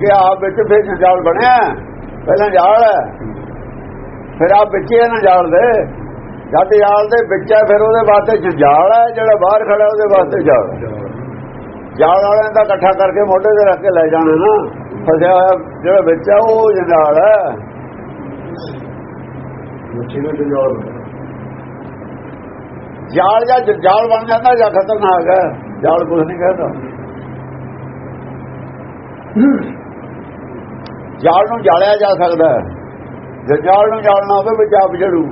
ਕਿ ਆਪ ਵਿੱਚ ਫਿਰ ਜੰਜਾਲ ਬਣਿਆ ਪਹਿਲਾਂ ਜਾਲ ਹੈ। ਫਿਰ ਆਪ ਵਿੱਚ ਹੀ ਹੈ ਨਾ ਜਾਲ ਦੇ। ਜਦ ਜਾਲ ਦੇ ਵਿੱਚ ਹੈ ਫਿਰ ਉਹਦੇ ਵਾਸਤੇ ਜੰਜਾਲ ਹੈ। ਜਿਹੜਾ ਬਾਹਰ ਖੜਾ ਉਹਦੇ ਵਾਸਤੇ ਜਾਲ। ਜਾਲ ਵਾਲਿਆਂ ਦਾ ਇਕੱਠਾ ਕਰਕੇ ਮੋਢੇ ਤੇ ਰੱਖ ਕੇ ਲੈ ਜਾਣਾ ਨਾ। ਫਸਿਆ ਹੋਇਆ ਜਿਹੜਾ ਵਿੱਚ ਹੈ ਉਹ ਜੰਜਾਲ ਹੈ। ਜਾਲ ਜਾਂ ਜੰਜਾਲ ਬਣ ਜਾਂਦਾ ਜਾਂ ਖਤਰਨਾਕ ਹੈ। ਜਾਲ ਕੁਝ ਨਹੀਂ ਕਹਿੰਦਾ। ਜਾਲ ਨੂੰ ਜਾਲਿਆ ਜਾ ਸਕਦਾ ਜੇ ਜਾਲ ਨੂੰ ਜਾਲਣਾ ਹੋਵੇ, ਵਿੱਚ ਆਪ ਜੜੂ।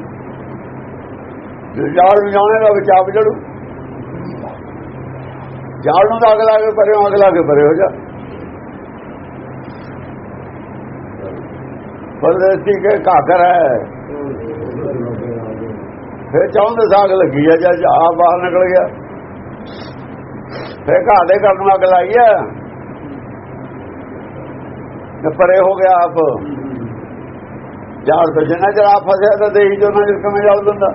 ਜੰਜਾਲ ਨੂੰ ਜਾਣੇ ਜਾਣੇਗਾ ਵਿੱਚ ਆਪ ਜੜੂ। ਜਾਲ ਨੂੰ ਤਾਂ ਅਗ ਲਾ ਕੇ ਪਰੇ ਅਗ ਲਾ ਕੇ ਪਰੇ ਹੋ ਜਾ। ਪਰਦੇਸੀ ਕੇ ਘਾਗਰ ਹੈ। ਫਿਰ ਚਾਹੁੰਦੇ ਸਾਗ ਲੱਗੀ ਆ ਜਾਂ ਆਪ ਬਾਹਰ ਨਿਕਲ ਗਿਆ। ਫਿਰ ਘਾਹ ਦੇ ਕਰਨ ਨੂੰ ਅੱਗ ਲਾਈ ਆ ਤੇ ਪਰੇ ਹੋ ਗਿਆ ਆਪ। ਜਾਲ ਤੋਂ ਜਿੰਨਾ ਚਿਰ ਆਪ ਫਸਿਆ ਤਾਂ ਦੇਹੀ ਜੋ ਨਾ ਕਿਵੇਂ ਜਲ ਦਿੰਦਾ।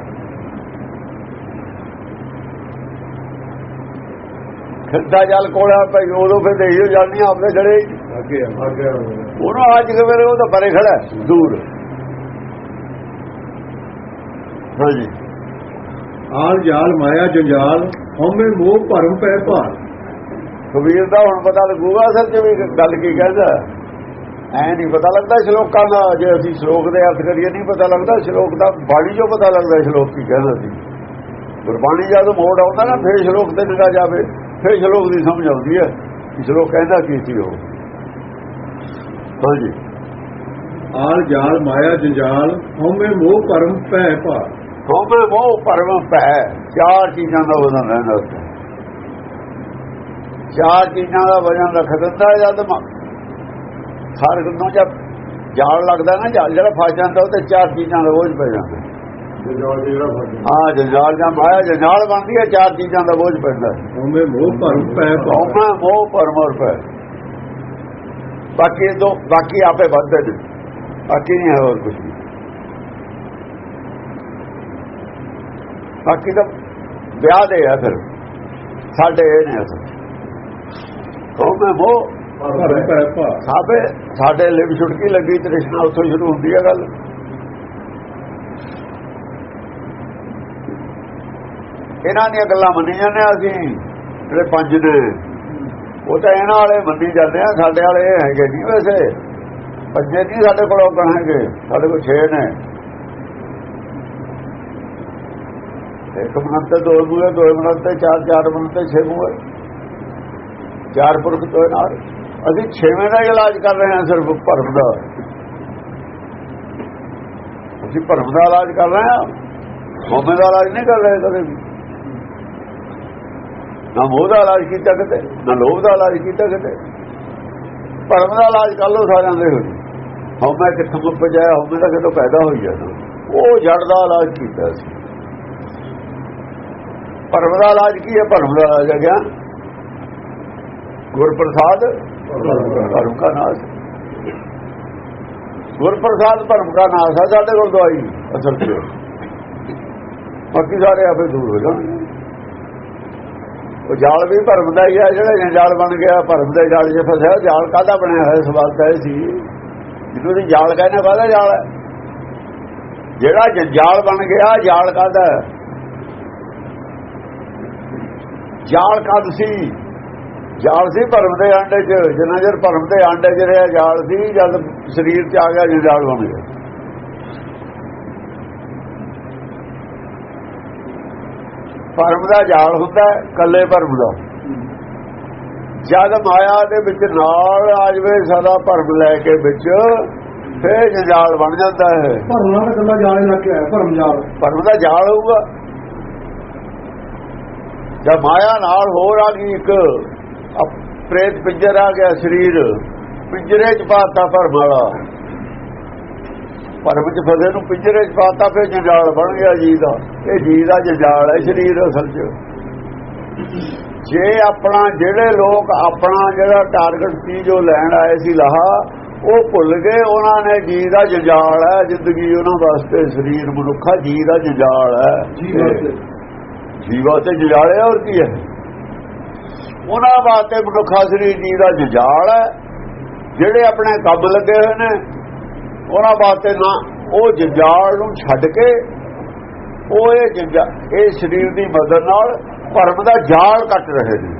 ਖੱਦਾ ਜਲ ਕੋਲਾ ਪਈ ਉਦੋਂ ਫਿਰ ਦੇਹੀ ਜਲਨੀ ਆਪਨੇ ਜੜੇ। ਅੱਗੇ ਅੱਗੇ ਉਹਨੂੰ ਅੱਜ ਕਿਵੇਂ ਉਹ ਤਾਂ ਪਰੇ ਖੜਾ ਦੂਰ। ਹਾਂਜੀ। ਆਲ ਜਾਲ ਮਾਇਆ ਜੰਜਾਲ ਹਉਮੈ ਮੋਹ ਭਰਮ ਪੈ ਭਾਰ ਕਬੀਰ ਦਾ ਹੁਣ ਪਤਾ ਲੱਗੂਗਾ ਅਸਲ ਚ ਵੀ ਗੱਲ ਕੀ ਕਹਿੰਦਾ। ਐ ਨਹੀਂ ਪਤਾ ਲੱਗਦਾ ਸ਼ਲੋਕਾਂ ਦਾ ਜੇ ਅਸੀਂ ਸ਼ਲੋਕ ਦੇ ਅਰਥ ਕਰੀਏ ਨਹੀਂ ਪਤਾ ਲੱਗਦਾ ਸ਼ਲੋਕ ਦਾ ਬਾਣੀ ਜੋ ਪਤਾ ਲੱਗਦਾ ਸ਼ਲੋਕ ਕੀ ਕਹਿੰਦਾ ਸੀ। ਗੁਰਬਾਣੀ ਜਦੋਂ ਮੋੜ ਆਉਂਦਾ ਨਾ ਫੇਰ ਸ਼ਲੋਕ ਤੇ ਨਿਗਾ ਜਾਵੇ ਫੇਰ ਸ਼ਲੋਕ ਦੀ ਸਮਝ ਆਉਂਦੀ ਹੈ ਕਿ ਸ਼ਲੋਕ ਕਹਿੰਦਾ ਕੀ ਸੀ ਉਹ। ਹਾਂਜੀ। ਆਲ ਜਾਲ ਮਾਇਆ ਜੰਜਾਲ ਹਉਮੈ ਮੋਹ ਭਰਮ ਪੈ ਭਾਰ। ਹੋਵੇ ਮੋਹ ਪਰਮ ਪੈ ਚਾਰ ਚੀਜ਼ਾਂ ਦਾ ਵਜ਼ਨ ਰਹਿੰਦਾ ਚਾਰ ਚੀਜ਼ਾਂ ਦਾ ਵਜ਼ਨ ਰੱਖ ਦਿੰਦਾ ਜਦ ਹਰ ਨੂੰ ਜਦ ਜਾਲ ਲੱਗਦਾ ਨਾ ਜਾਲ ਜਿਹੜਾ ਫਸ ਜਾਂਦਾ ਉਹ ਤੇ ਚਾਰ ਚੀਜ਼ਾਂ ਦਾ ਬੋਝ ਪੈ ਜਾਂਦਾ। ਹਾਂ ਜੰਜਾਲ ਜਾਂ ਮਾਇਆ ਜੰਜਾਲ ਬਣਦੀ ਹੈ ਚਾਰ ਚੀਜ਼ਾਂ ਦਾ ਬੋਝ ਪੈਂਦਾ। ਹਉਮੈ ਮੋਹ ਭਰਮ ਪੈ ਮੋਹ ਬਾਕੀ ਦੋ ਬਾਕੀ ਆਪੇ ਵੱਧਦੇ ਨੇ। ਬਾਕੀ ਨਹੀਂ ਹੈ ਹੋਰ ਕੁਝ ਬਾਕੀ ਤਾਂ ਵਿਆਹ ਦੇ ਆ ਫਿਰ। ਸਾਡੇ ਇਹ ਨੇ ਅਸਲ। ਹੋਵੇ ਮੋਹ। ਸਾਬੇ ਸਾਡੇ ਲਿਵ ਛੁਟਕੀ ਲੱਗੀ, ਤ੍ਰਿਸ਼ਨਾ ਉੱਥੋਂ ਸ਼ੁਰੂ ਹੁੰਦੀ ਹੈ ਗੱਲ। ਇਹਨਾਂ ਦੀਆਂ ਗੱਲਾਂ ਮੰਨੀ ਜਾਂਦੇ ਅਸੀਂ, ਜਿਹੜੇ ਪੰਜ ਨੇ। ਉਹ ਤਾਂ ਇਹਨਾਂ ਵਾਲੇ ਮੰਨੀ ਜਾਂਦੇ ਆ, ਸਾਡੇ ਵਾਲੇ ਇਹ ਹੈਗੇ ਨਹੀਂ ਵੈਸੇ। ਪੰਜੇ ਨਹੀਂ ਸਾਡੇ ਕੋਲ ਔਗਣ ਹੈਗੇ ਸਾਡੇ ਕੋਲ 6 ਨੇ। ਇੱਕ ਮਨੰਤ ਤੇ ਦੋ ਮੂਹੇ ਦੋ ਮਨੰਤ ਤੇ ਚਾਰ ਚਾਰ ਮਨੰਤ ਤੇ ਛੇ ਮੂਹੇ ਚਾਰ ਪੁਰਖ ਤੋਂ ਨਾਲ। ਅਸੀਂ ਛੇਵੇਂ ਦਾ ਇਲਾਜ ਕਰ ਰਹੇ ਹਾਂ ਸਿਰਫ ਭਰਮ ਦਾ। ਅਸੀਂ ਭਰਮ ਦਾ ਇਲਾਜ ਕਰ ਰਹੇ ਹਾਂ। ਹਉਮੈ ਦਾ ਇਲਾਜ ਨਹੀਂ ਕਰ ਰਹੇ ਕਦੇ ਵੀ। ਨਾ ਮੋਹ ਦਾ ਇਲਾਜ ਕੀਤਾ ਕਿਤੇ, ਨਾ ਲੋਭ ਦਾ ਇਲਾਜ ਕੀਤਾ ਕਿਤੇ। ਭਰਮ ਦਾ ਇਲਾਜ ਕਰ ਲੋ ਸਾਰਿਆਂ ਦੇ। ਹੋ ਹਉਮੈ ਕਿੱਥੋਂ ਉਪਜਾਇਆ ਹਉਮੈ ਦਾ ਕਿਤੋਂ ਪੈਦਾ ਹੋਈ ਜਾਂਦਾ ਉਹ ਜੜ ਦਾ ਇਲਾਜ ਕੀਤਾ ਸੀ। ਭਰਮ ਦਾ ਇਲਾਜ ਕੀ ਹੈ? ਭਰਮ ਦਾ ਇਲਾਜ ਹੈ ਗਿਆ ਗੁਰਪ੍ਰਸਾਦ ਭਰਮ ਦਾ ਨਾਸ਼। ਗੁਰਪ੍ਰਸਾਦ ਭਰਮ ਦਾ ਨਾਸ਼ ਹੈ ਸਾਡੇ ਕੋਲ ਦਵਾਈ। ਅਸਲ ਚ ਬਾਕੀ ਸਾਰੇ ਆਪੇ ਦੂਰ ਹੋ ਜਾਣਗੇ। ਉਹ ਜਾਲ ਵੀ ਭਰਮ ਦਾ ਹੀ ਹੈ ਜਿਹੜਾ ਜੰਜਾਲ ਬਣ ਗਿਆ ਭਰਮ ਦੇ ਜਾਲ 'ਚ ਫਸਿਆ ਜਾਲ ਕਾਹਦਾ ਬਣਿਆ ਹੋਇਆ ਸਵਾਲ ਤਾਂ ਇਹ ਸੀ? ਜਿਹਨੂੰ ਦੀ ਜਾਲ ਕਹਿੰਦੇ ਕਾਹਦਾ ਜਾਲ ਹੈ? ਜਿਹੜਾ ਜੰਜਾਲ ਬਣ ਗਿਆ ਜਾਲ ਕਾਹਦਾ ਹੈ? ਜਾਲ ਕਦ ਸੀ? ਜਾਲ ਸੀ ਭਰਮ ਦੇ ਆਂਡੇ 'ਚ ਜਿੰਨਾ ਚਿਰ ਭਰਮ ਦੇ ਆਂਡੇ 'ਚ ਰਿਹਾ ਜਾਲ ਸੀ ਜਦ ਸਰੀਰ 'ਚ ਆ ਗਿਆ ਜੰਜਾਲ ਬਣ ਗਿਆ। ਭਰਮ ਦਾ ਜਾਲ ਹੁੰਦਾ ਕੱਲੇ ਭਰਮ ਦਾ। ਜਦ ਮਾਇਆ ਦੇ ਵਿੱਚ ਨਾਲ ਆ ਜਵੇ ਸਦਾ ਭਰਮ ਲੈ ਕੇ ਵਿੱਚ ਫੇਰ ਜੰਜਾਲ ਬਣ ਜਾਂਦਾ ਹੈ। ਭਰਮ ਨਾਲ ਗੱਲਾਂ ਜਾਲੇ ਲੱਗ ਕੇ ਆਇਆ ਭਰਮ ਜਾਲ। ਭਰਮ ਦਾ ਜਾਲ ਹੋਊਗਾ। ਜਦ ਮਾਇਆ ਨਾਲ ਹੋਰ ਆ ਗਈ ਇੱਕ ਪ੍ਰੇਤ ਪਿੰਜਰ ਆ ਗਿਆ ਸਰੀਰ ਪਿੰਜਰੇ ਚ ਪਾਤਾ ਭਰਮ ਵਾਲਾ। ਭਰਮ ਚ ਫਸੇ ਨੂੰ ਪਿੰਜਰੇ ਚ ਪਾਤਾ ਫਿਰ ਜੰਜਾਲ ਬਣ ਗਿਆ ਜੀ ਦਾ। ਇਹ ਜੀ ਦਾ ਜੰਜਾਲ ਹੈ ਸਰੀਰ ਅਸਲ ਚ। ਜੇ ਆਪਣਾ ਜਿਹੜੇ ਲੋਕ ਆਪਣਾ ਜਿਹੜਾ ਟਾਰਗੇਟ ਸੀ ਜੋ ਲੈਣ ਆਏ ਸੀ ਲਾਹਾ ਉਹ ਭੁੱਲ ਗਏ ਉਹਨਾਂ ਨੇ ਜੀ ਦਾ ਜੰਜਾਲ ਹੈ ਜ਼ਿੰਦਗੀ ਉਹਨਾਂ ਵਾਸਤੇ ਸਰੀਰ ਮਨੁੱਖਾ ਜੀ ਦਾ ਜੰਜਾਲ ਹੈ। ਜੀ ਵਾਸਤੇ ਜੀਵਾ ਤੇ ਜਜਾਲਿਆ ਹੋਰ ਕੀ ਹੈ? ਉਹਨਾਂ ਵਾਸਤੇ ਮਨੁੱਖਾ ਸਰੀਰ ਜੀ ਦਾ ਜਜਾਲ ਹੈ। ਜਿਹੜੇ ਆਪਣੇ ਕੰਮ ਲੱਗੇ ਹੋਏ ਨੇ, ਉਹਨਾਂ ਵਾਸਤੇ ਨਾ, ਉਹ ਜੰਜਾਲ ਨੂੰ ਛੱਡ ਕੇ ਉਹ ਇਹ ਜੰਜਾ ਇਹ ਸਰੀਰ ਦੀ ਮਦਦ ਨਾਲ ਭਰਮ ਦਾ ਜਾਲ ਕੱਟ ਰਹੇ ਨੇ।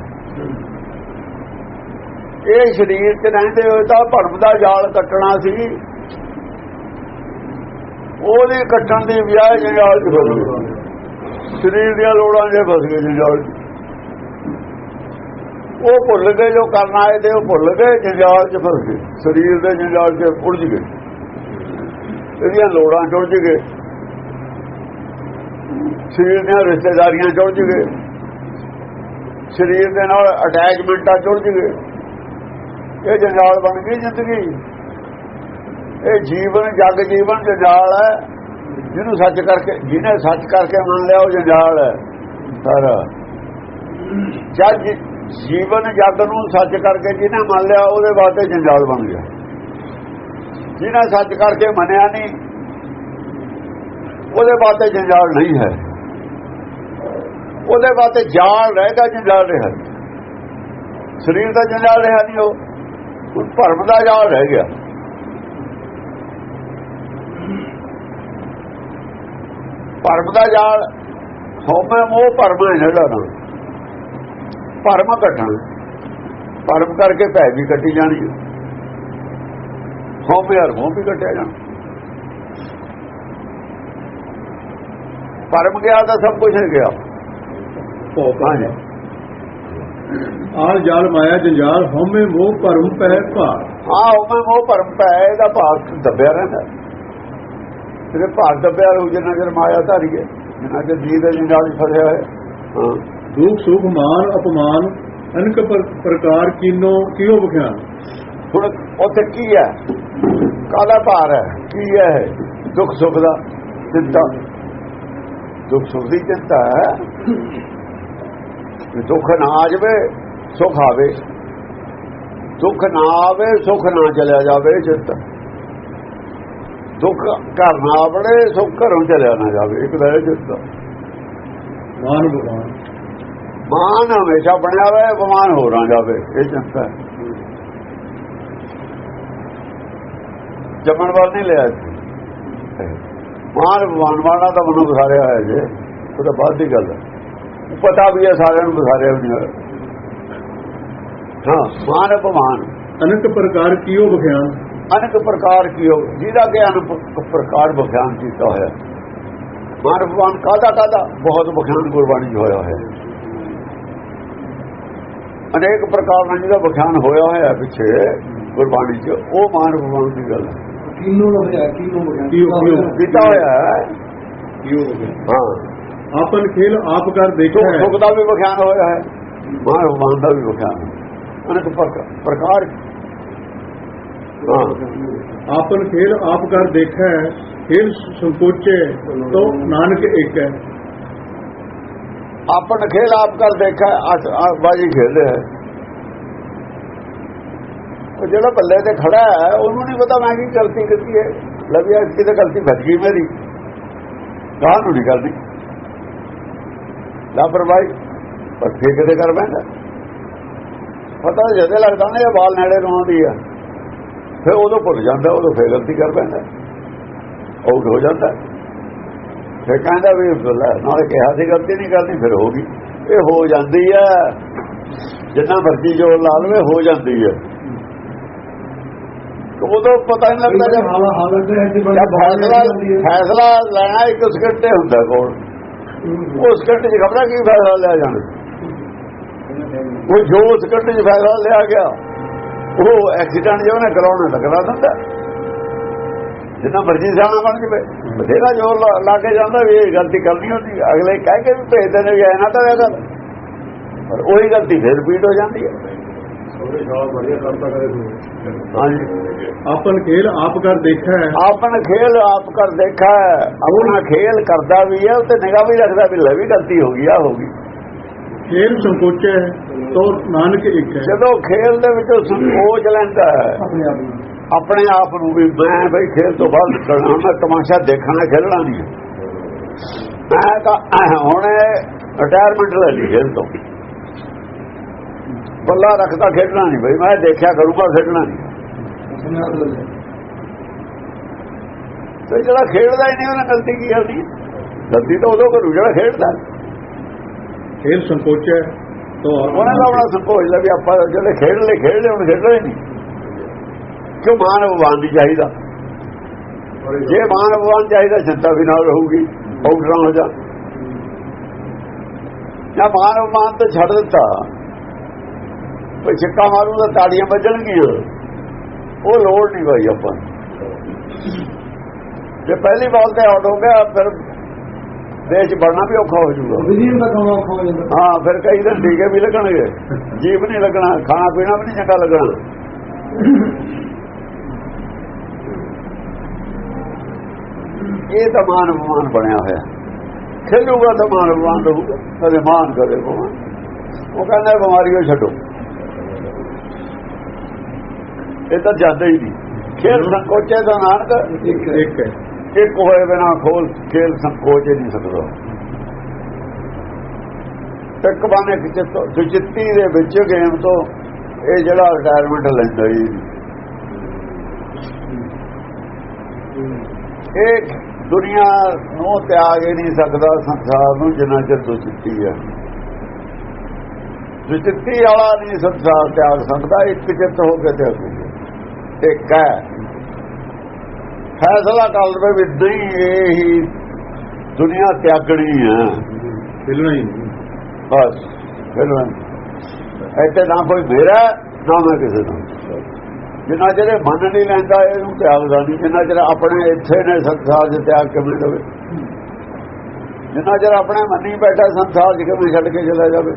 ਇਹ ਸਰੀਰ 'ਚ ਰਹਿੰਦੇ ਹੋਏ ਤਾਂ ਭਰਮ ਦਾ ਜਾਲ ਕੱਟਣਾ ਸੀ। ਉਹਦੇ ਕੱਟਣ ਦੀ ਵਿਆਹ ਜੰਜਾਲ 'ਚ ਫਸ ਗਏ। ਸਰੀਰ ਦੀਆਂ ਲੋੜਾਂ 'ਚ ਫਸ ਗਏ ਜੰਜਾਲ 'ਚ। ਉਹ ਭੁੱਲ ਗਏ, ਜੋ ਕਰਨ ਆਏ ਤੇ ਉਹ ਭੁੱਲ ਗਏ, ਜੰਜਾਲ 'ਚ ਫਸ ਗਏ ਸਰੀਰ ਦੇ ਜੰਜਾਲ 'ਚ ਉਲਝ ਗਏ। ਇਹਦੀਆਂ ਲੋੜਾਂ 'ਚ ਉਲਝ ਗਏ। ਸਰੀਰ ਦੀਆਂ ਰਿਸ਼ਤੇਦਾਰੀਆਂ 'ਚ ਉਲਝ ਗਏ। ਸਰੀਰ ਦੇ ਨਾਲ ਅਟੈਚਮੈਂਟਾਂ 'ਚ ਉਲਝ ਗਏ। ਇਹ ਜੰਜਾਲ ਬਣ ਗਈ ਜ਼ਿੰਦਗੀ। ਇਹ ਜੀਵਨ, ਜਗ ਜੀਵਨ ਜੰਜਾਲ ਹੈ। ਜਿਹਨੂੰ ਸੱਚ ਕਰਕੇ, ਜਿਹਨੇ ਸੱਚ ਕਰਕੇ ਮੰਨ ਲਿਆ, ਉਹ ਜੰਜਾਲ ਹੈ। ਸਾਰਾ। ਜਦ ਜੀਵਨ ਜਗ ਨੂੰ ਸੱਚ ਕਰਕੇ ਜਿਹਨੇ ਮੰਨ ਲਿਆ, ਉਹਦੇ ਵਾਸਤੇ ਜੰਜਾਲ ਬਣ ਗਿਆ। ਜਿਹਨੇ ਸੱਚ ਕਰਕੇ ਮੰਨਿਆ ਨਹੀਂ, ਉਹਦੇ ਵਾਸਤੇ ਜੰਜਾਲ ਨਹੀਂ ਹੈ। ਉਹਦੇ ਵਾਸਤੇ ਜਾਲ ਰਹੇਗਾ ਜੰਜਾਲ ਰਿਹਾ ਸਰੀਰ ਦਾ ਜੰਜਾਲ ਰਿਹਾ ਨਹੀਂ ਉਹ ਉਹ ਭਰਮ ਦਾ ਜਾਲ ਰਹਿ ਗਿਆ। ਭਰਮ ਦਾ ਜਾਲ ਹਉਮੈ ਮੋਹ ਭਰਮ ਹੈ ਜਿਹੜਾ ਨਾ। ਭਰਮ ਕੱਟਣ ਭਰਮ ਕਰਕੇ ਭੈ ਵੀ ਕੱਟੀ ਜਾਣੀ ਹਉਮੈ ਹਰ ਮੋਹ ਵੀ ਕੱਟਿਆ ਜਾਣਾ। ਭਰਮ ਗਿਆ ਤਾਂ ਸਭ ਕੁਝ ਹੈ ਗਿਆ। ਹੈ। ਆਲ ਜਾਲ ਮਾਇਆ ਜੰਜਾਲ ਹਉਮੈ ਮੋਹ ਭਰਮ ਪੈ ਭਾਰ। ਹਾਂ ਹਉਮੈ ਮੋਹ ਭਰਮ ਪੈ ਇਹਦਾ ਭਾਗ ਦੱਬਿਆ ਰਹਿੰਦਾ। ਤੇਰੇ ਭਾਗ ਦੱਬਿਆ ਰਹੂ ਜਿੰਨਾ ਚਿਰ ਮਾਇਆ ਧਾਰੀਏ ਜਿੰਨਾ ਚਿਰ ਜੀਵ ਦੇ ਜੰਜਾਲ 'ਚ ਫਸਿਆ ਹੋਇਆ। ਹਾਂ। ਦੁਖ ਸੁਖ ਮਾਨ ਅਪਮਾਨ ਅਨਕ ਪਰ- ਪ੍ਰਕਾਰ ਕੀਨੋ ਕਿਉ ਬਖਿਆਨ ਹੁਣ ਉੱਥੇ ਕੀ ਹੈ? ਕਾਲਾ ਭਾਰ ਹੈ? ਕੀ ਹੈ? ਦੁੱਖ ਸੁੱਖ ਦਾ ਚਿੰਤਾ? ਦੁੱਖ ਸੁੱਖ ਦੀ ਚਿੰਤਾ ਹੈ ਦੁੱਖ ਨਾ ਆ ਜਾਵੇ ਸੁੱਖ ਆਵੇ। ਦੁੱਖ ਨਾ ਆਵੇ ਸੁੱਖ ਨਾ ਚਲਿਆ ਜਾਵੇ ਚਿੰਤਾ। ਦੁੱਖ ਘਰ ਨਾ ਆਵੜੇ ਸੁੱਖ ਘਰੋਂ ਚਲਿਆ ਨਾ ਜਾਵੇ ਇੱਕ ਦਾ ਚਿੰਤਾ। ਮਾਨ ਭਗਵਾਨ। ਮਾਨ ਹਮੇਸ਼ਾ ਬਣਿਆ ਰਹੇ ਬਿਮਾਰ ਹੋ ਨਾ ਜਾਵੇ ਇਹ ਚਿੰਤਾ ਹੈ। ਜੰਮਣ ਵਾਲ ਨਹੀਂ ਲਿਆ ਸੀ ਮਾਨ ਭਗਵਾਨ ਵਾਲਾ ਤਾਂ ਮਨੋਂ ਬਸਾਰਿਆ ਹੋਇਆ ਜੇ ਉਹ ਤਾਂ ਬਾਅਦ ਦੀ ਗੱਲ ਹੈ। ਪਤਾ ਵੀ ਹੈ ਸਾਰਿਆਂ ਨੂੰ ਬਸਾਰਿਆ ਵੀ ਨਹੀਂ ਹੋਇਆ। ਹਾਂ ਮਾਨ ਅਪਮਾਨ। ਅਨਕ ਪ੍ਰਕਾਰ ਕਿਉ ਬਖਿਆਨ ਅਨੇਕ ਪ੍ਰਕਾਰ ਕੀਓ ਜਿਹਦਾ ਕਿ ਅਨੇਕ ਪ੍ਰਕਾਰ ਬਖਿਆਨ ਕੀਤਾ ਹੋਇਆ। ਮਾਨ ਭਗਵਾਨ ਕਾਦਾ ਕਾਦਾ ਬਹੁਤ ਬਖਿਆਨ ਗੁਰਬਾਣੀ ਹੋਇਆ ਹੈ ਅਨੇਕ ਪ੍ਰਕਾਰ ਨਾਲ ਜਿਹਦਾ ਬਖਿਆਨ ਹੋਇਆ ਹੋਇਆ ਪਿੱਛੇ ਗੁਰਬਾਣੀ 'ਚ ਉਹ ਮਾਨ ਭਗਵਾਨ ਦੀ ਗੱਲ ਕਿੰਨੂ ਨਾ ਬਜਾ ਕਿੰਨੂ ਕਿਉ ਕੀਤਾ ਹੋਇਆ ਹੈ। ਕਿਉ ਹਾਂ। ਆਪਨ ਖੇਲ ਆਪ ਕਰ ਹੈ। ਸੁਖ ਦਾ ਵੀ ਬਖਿਆਨ ਹੋਇਆ ਹੈ। ਮਾਨ ਭਗਵਾਨ ਦਾ ਵੀ ਬਖਿਆਨ ਹੈ। ਅਨੇਕ ਪ੍ਰਕਾਰ। ਆਪਨ ਖੇਲ ਆਪ ਕਰ ਦੇਖਿਆ ਹੈ। ਖੇਲ ਸੰਕੋਚੇ ਤੋ ਨਾਨਕ ਇੱਕ ਹੈ। ਆਪਣ ਖੇਲ ਆਪ ਕਰ ਦੇਖਾ ਬਾਜੀ ਖੇਲਦੇ ਹੈ ਉਹ ਜਿਹੜਾ ਬੱਲੇ ਤੇ ਖੜਾ ਹੈ, ਉਹਨੂੰ ਨਹੀਂ ਪਤਾ ਮੈਂ ਕੀ ਗਲਤੀ ਕੀਤੀ ਹੈ। ਲਵਿਆ ਕਿਤੇ ਗਲਤੀ ਵੱਜ ਗਈ ਮੇਰੀ। ਗਾਹ ਨੂੰ ਨਹੀਂ ਕਰਦੀ। ਲਾਪਰਵਾਹੀ। ਪਰ ਫੇਰ ਕਿਤੇ ਕਰ ਬੈਂਦਾ ਪਤਾ ਜਦੇ ਲੱਗਦਾ ਨਾ ਇਹ ਬਾਲ ਨੇੜੇ ਨੂੰ ਆਉਂਦੀ ਆ। ਫਿਰ ਉਦੋਂ ਭੁੱਲ ਜਾਂਦਾ, ਉਦੋਂ ਫੇਰ ਗਲਤੀ ਕਰ ਬੈਂਦਾ ਆਊਟ ਹੋ ਜਾਂਦਾ। ਫਿਰ ਕਹਿੰਦਾ ਵੀ ਨਾਲੇ ਕਿਹਾ ਸੀ ਗਲਤੀ ਨਹੀਂ ਕਰਨੀ ਫਿਰ ਹੋ ਗਈ। ਇਹ ਹੋ ਜਾਂਦੀ ਹੈ ਜਿੰਨਾ ਮਰਜ਼ੀ ਜੋ ਲਾ ਲਵੇ ਹੋ ਜਾਂਦੀ ਹੈ ਉਦੋਂ ਪਤਾ ਨਹੀਂ ਲੱਗਦਾ ਜਦ ਫੈਸਲਾ ਫੈਸਲਾ ਲੈਣਾ ਇੱਕ ਸਕਿੰਟ ਹੁੰਦਾ ਕੋਲ। ਉਸ ਸਕਿੰਟ 'ਚ ਖਬਰਾਂ ਕੀ ਫੈਸਲਾ ਲਿਆ ਜਾਣਾ? ਉਹ ਜੋ ਸਕਿੰਟ 'ਚ ਫੈਸਲਾ ਲਿਆ ਗਿਆ ਉਹ ਐਕਸੀਡੈਂਟ ਜੋ ਨੇ ਕਰਾਉਣਾ ਕਰਾ ਦਿੰਦਾ ਜਿੰਨਾ ਮਰਜ਼ੀ ਸਿਆਣਾ ਬਣ ਜਵੇ। ਬਥੇਰਾ ਜੋਰ ਲਾ- ਲਾ ਕੇ ਜਾਂਦਾ ਵੀ ਇਹ ਗਲਤੀ ਕਰਨੀ ਹੁੰਦੀ। ਅਗਲੇ ਕਹਿ ਕੇ ਵੀ ਭੇਜਦੇ ਨੇ ਵੀ ਐ ਨਾ ਤਾਂ ਇਹ ਪਰ ਉਹੀ ਗਲਤੀ ਫਿਰ ਰਿਪੀਟ ਹੋ ਜਾਂਦੀ ਹੈ। ਹਾਂਜੀ। ਆਪਨ ਖੇਲ ਆਪ ਕਰ ਦੇਖਿਆ ਹੈ। ਆਪਣ ਖੇਲ ਆਪ ਕਰ ਦੇਖਾ ਹੈ, ਆਪਣਾ ਖੇਲ ਕਰਦਾ ਵੀ ਹੈ ਤੇ ਨਿਗਾਹ ਵੀ ਰੱਖਦਾ ਵੀ ਲੈ ਵੀ ਗਲਤੀ ਹੋ ਗਈ ਆ ਹੋ ਗਈ। ਖੇਲ ਸੰਕੋਚੇ ਤੋ ਨਾਨਕ ਇੱਕ ਹੈ। ਜਦੋਂ ਖੇਲ ਦੇ ਵਿੱਚੋਂ ਸੰਕੋਚ ਲੈਂਦਾ ਹੈ ਆਪਣੇ ਆਪ ਨੂੰ ਵੀ ਮੈਂ ਬਈ ਖੇਲ ਤੋਂ ਬਾਹਰ ਨਿਕਲਣਾ ਮੈਂ ਤਮਾਸ਼ਾ ਦੇਖਣਾ ਖੇਲਣਾ ਨਹੀਂ ਹੈ। ਮੈਂ ਤਾਂ ਹੁਣ ਰਿਟਾਇਰਮੈਂਟ ਲੈ ਲਈ ਖੇਲ ਤੋਂ। ਬੱਲਾ ਰੱਖਦਾ ਖੇਡਣਾ ਨਹੀਂ ਬਈ ਮੈਂ ਦੇਖਿਆ ਕਰੂੰਗਾ ਖੇਡਣਾ ਨਹੀਂ। ਤੇ ਜਿਹੜਾ ਖੇਡਦਾ ਹੀ ਨਹੀਂ ਉਹਨੇ ਗਲਤੀ ਕੀ ਕਰਨੀ? ਗਲਤੀ ਤਾਂ ਉਦੋਂ ਕਰੂ ਜਿਹੜਾ ਖੇਡਦਾ। ਖੇਲ ਸੰਕੋਚੈ ਤੋ ਉਹਨੇ ਤਾਂ ਆਪਣਾ ਸੰਕੋਚ ਲਿਆ ਵੀ ਆਪਾਂ ਜਿਹੜੇ ਖੇਡ ਲੈ ਖੇਡ ਲੈ ਹੁਣ ਖੇਡਣਾ ਹੀ ਨਹੀਂ। ਕਿਉਂ ਮਾਨ ਨਹੀਂ ਚਾਹੀਦਾ? ਜੇ ਮਾਨ ਭਗਵਾਨ ਚਾਹੀਦਾ ਚਿੰਤਾ ਵੀ ਨਾਲ ਰਹੂਗੀ ਆਊਟਰਾਂ ਹੋ ਜਾ। ਜਾਂ ਮਾਨ ਭਗਵਾਨ ਤੇ ਛੱਡ ਦਿੱਤਾ ਕੋਈ ਛੱਕਾ ਮਾਰੂ ਤਾਂ ਤਾੜੀਆਂ ਵੱਜਣਗੀਆਂ। ਉਹ ਲੋੜ ਨਹੀਂ ਹੋਈ ਆਪਾਂ ਨੂੰ। ਜੇ ਪਹਿਲੀ ਬਾਲ ਤੇ ਆਊਟ ਹੋ ਗਿਆ ਫਿਰ ਦੇਸ਼ ਬਣਨਾ ਵੀ ਔਖਾ ਹੋ ਜਾਊਗਾ। ਵਿਧੀ ਦਾ ਕੰਮ ਔਖਾ ਹੋ ਜਾਂਦਾ। ਹਾਂ ਫਿਰ ਕਈ ਦਿਨ ਟੀਕੇ ਵੀ ਲੱਗਣਗੇ। ਜੀਵ ਨਹੀਂ ਲੱਗਣਾ ਖਾਣਾ ਪੀਣਾ ਵੀ ਨਹੀਂ ਚੰਗਾ ਲੱਗਣਾ। ਇਹ ਤਾਂ ਮਾਨ ਅਪਮਾਨ ਬਣਿਆ ਹੋਇਆ। ਖੇਲੂਗਾ ਤਾਂ ਮਾਨ ਅਪਮਾਨ ਰਹੂਗਾ ਕਦੇ ਮਾਨ ਕਦੇ ਭਗਵਾਨ ਉਹ ਕਹਿੰਦਾ ਬਿਮਾਰੀਆਂ ਛੱਡੋ। ਇਹ ਤਾਂ ਜਾਂਦਾ ਹੀ ਨਹੀਂ। ਖੇਲ ਸੰਕੋਚੇ ਦਾ ਨਾਨਕ। ਇੱਕ ਹੈ। ਇੱਕ ਹੋਏ ਬਿਨਾ ਖੋਲ ਖੇਲ ਸੰਕੋਚ ਨਹੀਂ ਸਕਦਾ। ਇੱਕ ਬਾਨੇ ਸੁਚਿੱਤੀ ਦੇ ਵਿੱਚ ਗੇਮ ਤੋਂ ਇਹ ਜਿਹੜਾ ਰਿਟਾਇਰਮੈਂਟ ਲੈਂਦਾ ਹੀ। ਇਹ ਦੁਨੀਆ ਨੂੰ ਤਿਆਗ ਹੀ ਨਹੀਂ ਸਕਦਾ ਸੰਸਾਰ ਨੂੰ ਜਿੰਨਾ ਚਿਰ ਸੁਚਿੱਤੀ ਹੈ ਸੁਚਿੱਤੀ ਵਾਲਾ ਨਹੀਂ ਸੰਸਾਰ ਤਿਆਗ ਸਕਦਾ ਇੱਕ ਚਿੱਤ ਹੋ ਕੇ ਤਿਆਗੂ ਇੱਕ ਹੈ। ਫੈਸਲਾ ਕਰ ਲਵੇ ਵੀ ਨਹੀਂ ਇਹ ਦੁਨੀਆ ਤਿਆਗਣੀ ਹੈ ਖੇਲਣਾ ਹੀ ਬਸ ਫਿਰ ਇੱਥੇ ਨਾ ਕੋਈ ਮੇਰਾ ਨਾ ਮੈਂ ਕਿਸੇ ਦਾ। ਜਿੰਨਾ ਚਿਰ ਮੰਨ ਨਹੀਂ ਲੈਂਦਾ, ਇਹਨੂੰ ਤਿਆਗਦਾ ਨਹੀਂ। ਜਿੰਨਾ ਚਿਰ ਆਪਣੇ ਇੱਥੇ ਨੇ ਸੰਸਾਰ 'ਚ ਤਿਆਗ ਕਿਵੇਂ ਦੇਵੇ ਜਿੰਨਾ ਚਿਰ ਆਪਣੇ ਮੰਨੀ ਬੈਠਾ, ਸੰਸਾਰ 'ਚ ਕਿਵੇਂ ਛੱਡ ਕੇ ਚਲਾ ਜਾਵੇ?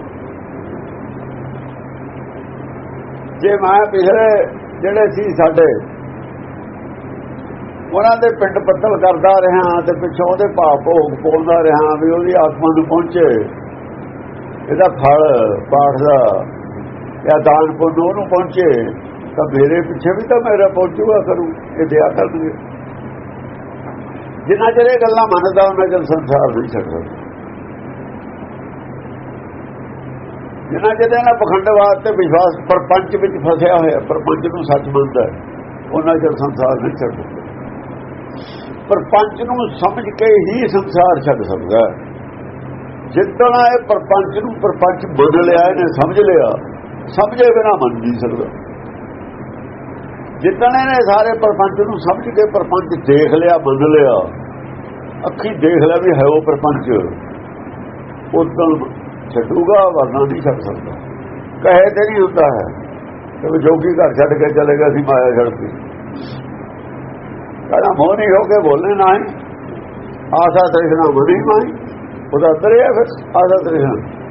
ਜੇ ਮੈਂ ਪਿਛਲੇ ਜਿਹੜੇ ਸੀ ਸਾਡੇ, ਉਹਨਾਂ ਦੇ ਪਿੰਡ ਪੱਤਲ ਕਰਦਾ ਰਿਹਾ ਤੇ ਪਿੱਛੋਂ ਉਹਦੇ ਭਾਵ ਭੋਗ ਪਾਉਂਦਾ ਰਿਹਾ ਵੀ ਉਹਦੀ ਆਤਮਾ ਨੂੰ ਪਹੁੰਚੇ। ਇਹਦਾ ਫਲ, ਪਾਠ ਦਾ ਜਾਂ ਦਾਨ ਪੁੰਨ ਉਹਨੂੰ ਪਹੁੰਚੇ। ਤਾਂ ਮੇਰੇ ਪਿੱਛੇ ਵੀ ਤਾਂ ਮੇਰਾ ਪਹੁੰਚੂਗਾ ਕਰੂ, ਇਹ ਦਿਆ ਕਰਨਗੇ। ਜਿੰਨਾ ਚਿਰ ਇਹ ਗੱਲਾਂ ਮੰਨਦਾ ਉਹਨਾਂ ਚਿਰ ਸੰਸਾਰ ਨਹੀਂ ਛੱਡਦਾ। ਜਿੰਨਾ ਚਿਰ ਇਹਨਾਂ ਪਖੰਡਵਾਦ ਤੇ ਵਿਸ਼ਵਾਸ ਪਰਪੰਚ ਵਿੱਚ ਫਸਿਆ ਹੋਇਆ, ਪਰਪੰਚ ਨੂੰ ਸੱਚ ਮੰਨਦਾ ਉਹਨਾਂ ਚਿਰ ਸੰਸਾਰ ਨਹੀਂ ਛੱਡਦਾ। ਪਰਪੰਚ ਨੂੰ ਸਮਝ ਕੇ ਹੀ ਸੰਸਾਰ ਛੱਡ ਸਕਦਾ ਹੈ। ਜਿੱਦਣ ਇਹ ਪਰਪੰਚ ਨੂੰ ਪਰਪੰਚ ਮੰਨ ਲਿਆ, ਇਹਨੇ ਸਮਝ ਲਿਆ, ਸਮਝੇ ਬਿਨਾ ਮੰਨ ਨਹੀਂ ਸਕਦਾ। ਜਿੱਦਣ ਇਹਨੇ ਸਾਰੇ ਪਰਪੰਚ ਨੂੰ ਸਮਝ ਕੇ ਪਰਪੰਚ ਦੇਖ ਲਿਆ, ਮੰਨ ਲਿਆ, ਅੱਖੀ ਦੇਖ ਲਿਆ ਵੀ ਹੈ ਉਹ ਪਰਪੰਚ। ਉਦੋਂ ਛੱਡੂਗਾ, ਵਰਨਾ ਨਹੀਂ ਛੱਡ ਸਕਦਾ। ਕਹੇ ਤੇ ਨਹੀਂ ਹੁੰਦਾ ਹੈ। ਕਿ ਜੋਗੀ ਘਰ ਛੱਡ ਕੇ ਚਲੇ ਗਿਆ ਸੀ ਮਾਇਆ ਛੱਡਦੀ ਕਹਿੰਦਾ, ਮੋਹ ਨਹੀਂ ਹੋ ਕੇ ਬੋਲੇ ਨਾ ਹੀ। ਆਸਾ ਤ੍ਰਿਸ਼ਨਾ ਮਨੀ ਮਾਈ। ਉਹਦਾ ਅੰਦਰ ਫਿਰ, ਆਸਾ ਤ੍ਰਿਸ਼ਨਾ।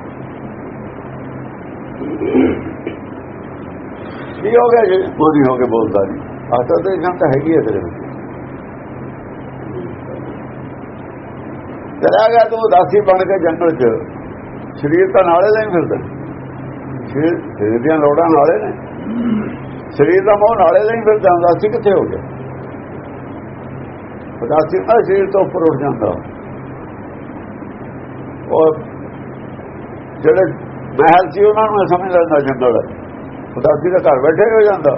ਕੀ ਹੋ ਗਿਆ ਜੀ। ਨਹੀਂ ਹੋ ਕੇ ਬੋਲਦਾ ਨਹੀਂ ਆਸਾ ਤ੍ਰਿਸ਼ਨਾ ਤਾਂ ਹੈਗੀ ਹੈ ਤੇਰੇ ਵਿੱਚ। ਚਲਾ ਗਿਆ ਤੂੰ ਉਦਾਸੀ ਬਣ ਕੇ ਜੰਗਲ 'ਚ। ਸਰੀਰ ਤਾਂ ਨਾਲੇ ਨਹੀਂ ਫਿਰਦਾ। ਸਰੀਰ ਸਰੀਰ ਦੀਆਂ ਲੋੜਾਂ ਨਾਲੇ ਨੇ। ਸਰੀਰ ਦਾ ਮੋਹ ਨਾਲੇ ਨਹੀਂ ਫਿਰਦਾ ਉਦਾਸੀ ਕਿੱਥੇ ਹੋ ਗਿਆ? ਉਦਾਸੀ ਦਾ ਸਰੀਰ ਤੋਂ ਉੱਪਰ ਉੱਠ ਜਾਂਦਾ। ਔਰ ਜਿਹੜੇ ਮਹਿਲ ਸੀ ਉਹਨਾਂ ਨੂੰ ਸਮਝ ਲੈਂਦਾ ਜੰਗਲ। ਹੈ। ਉਦਾਸੀ ਦਾ ਘਰ ਬੈਠੇ ਹੋ ਜਾਂਦਾ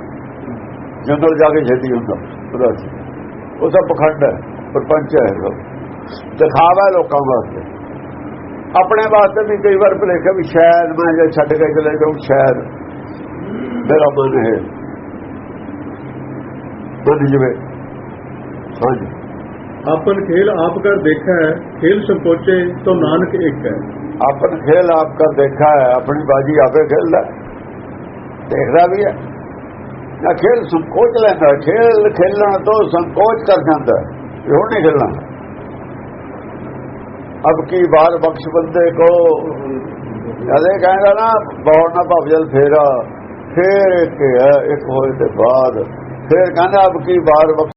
ਜੰਗਲ ਜਾ ਕੇ ਛੇਤੀ ਹੁੰਦਾ ਉਦਾਸੀ ਉਹ ਸਭ ਪਖੰਡ ਹੈ ਪਰਪੰਚ ਹੈ ਸਭ ਦਿਖਾਵਾ ਹੈ ਲੋਕਾਂ ਵਾਸਤੇ ਆਪਣੇ ਵਾਸਤੇ ਵੀ ਕਈ ਵਾਰ ਭੁਲੇਖਾ ਵੀ ਸ਼ਾਇਦ ਮੈਂ ਜੇ ਛੱਡ ਕੇ ਚਲੇ ਜਾਉਂ ਸ਼ਾਇਦ ਮੇਰਾ ਮਨ ਹੈ ਬਣ ਜਵੇ ਹਾਂਜੀ ਆਪਨ ਖੇਲ ਆਪ ਕਰ ਦੇਖਾ ਹੈ ਖੇਲ ਸੰਕੋਚੇ ਤੋ ਨਾਨਕ ਇੱਕ ਹੈ ਆਪਨ ਖੇਲ ਆਪ ਕਰ ਦੇਖਾ ਹੈ ਆਪਣੀ ਬਾਜੀ ਆਪੇ ਖੇਲਦਾ ਹੈ। ਦੇਖਦਾ ਵੀ ਹੈ। ਨਾ ਖੇਲ ਸੰਕੋਚ ਲੈਂਦਾ, ਖੇਲ ਖੇਲਣ ਤੋਂ ਸੰਕੋਚ ਕਰ ਜਾਂਦਾ ਹੁਣ ਨਹੀਂ ਖੇਲਣਾ। ਅਬ ਕੀ ਬਾਰ ਬਖਸ਼ ਬੰਦੇ ਕੋ? ਜਦੇ ਕਹਿੰਦਾ ਨਾ ਬੌੜ ਨਾ ਭਵਜਲ ਫੇਰਾ। ਫੇਰ ਇੱਕ ਇੱਕ ਹੋਏ ਤੇ ਬਾਅਦ। ਫੇਰ ਕਹਿੰਦਾ ਅਬ ਕੀ ਬਾਰ ਬਖਸ਼